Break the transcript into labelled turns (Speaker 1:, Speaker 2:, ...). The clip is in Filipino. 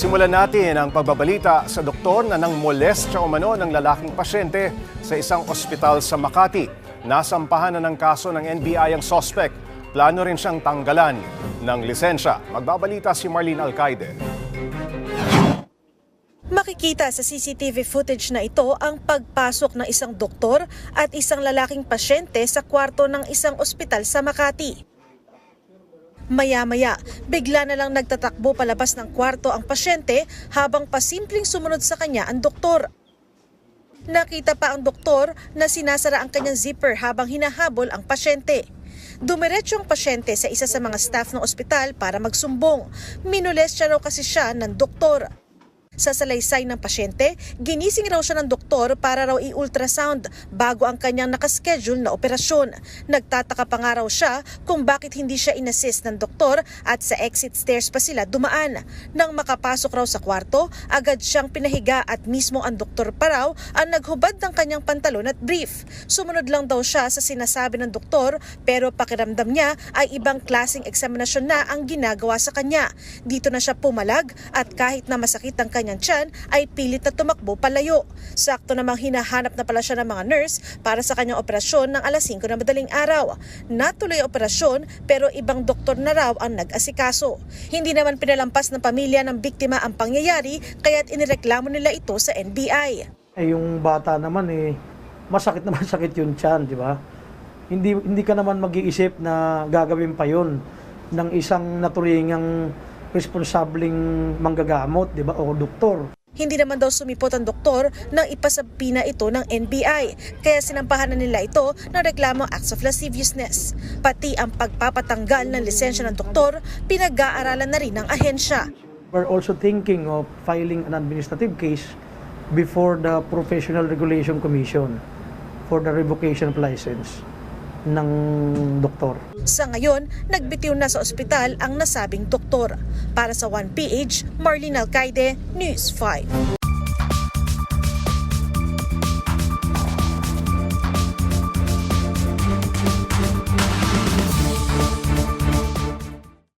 Speaker 1: Simulan natin ang pagbabalita sa doktor na nang molestya umano ng lalaking pasyente sa isang ospital sa Makati. Nasampahan na ng kaso ng NBI ang sospek. Plano rin siyang tanggalan ng lisensya. Magbabalita si Marlene Alcaide.
Speaker 2: Makikita sa CCTV footage na ito ang pagpasok ng isang doktor at isang lalaking pasyente sa kwarto ng isang ospital sa Makati. Maya-maya, bigla na lang nagtatakbo palabas ng kwarto ang pasyente habang pasimpleng sumunod sa kanya ang doktor. Nakita pa ang doktor na sinasara ang kanyang zipper habang hinahabol ang pasyente. Dumiretso ang pasyente sa isa sa mga staff ng ospital para magsumbong. Minolestya raw kasi siya ng doktor. Sa salaysay ng pasyente, ginising raw siya ng doktor para raw i-ultrasound bago ang kanyang nakaschedule na operasyon. Nagtataka pa nga raw siya kung bakit hindi siya inassist ng doktor at sa exit stairs pa sila dumaan. Nang makapasok raw sa kwarto, agad siyang pinahiga at mismo ang doktor pa raw ang naghubad ng kanyang pantalon at brief. Sumunod lang daw siya sa sinasabi ng doktor pero pakiramdam niya ay ibang klaseng eksaminasyon na ang ginagawa sa kanya. Dito na siya pumalag at kahit na masakit ang kanyang tiyan ay pilit na tumakbo palayo. Sakto namang hinahanap na pala siya ng mga nurse para sa kanyang operasyon ng alas 5 na madaling araw. Natuloy ang operasyon pero ibang doktor na raw ang nag-asikaso. Hindi naman pinalampas ng pamilya ng biktima ang pangyayari kaya't inireklamo nila ito sa NBI.
Speaker 3: Eh, yung bata naman eh, masakit naman sakit yung tiyan, di ba? Hindi, hindi ka naman mag-iisip na gagawin pa yun ng isang naturingang responsableng manggagamot, di ba? O doktor.
Speaker 2: Hindi naman daw sumipot ang doktor nang ipasabina ito ng NBI, kaya sinampahan na nila ito ng reklamo acts of lasciviousness. Pati ang pagpapatanggal ng lisensya ng doktor, pinag-aaralan na rin ng ahensya.
Speaker 3: We're also thinking of filing an administrative case before the Professional Regulation Commission for the revocation of license ng doktor.
Speaker 2: Sa ngayon, nagbitiw na sa ospital ang nasabing doktor. Para sa 1PH, Marlene Alcaide, News 5.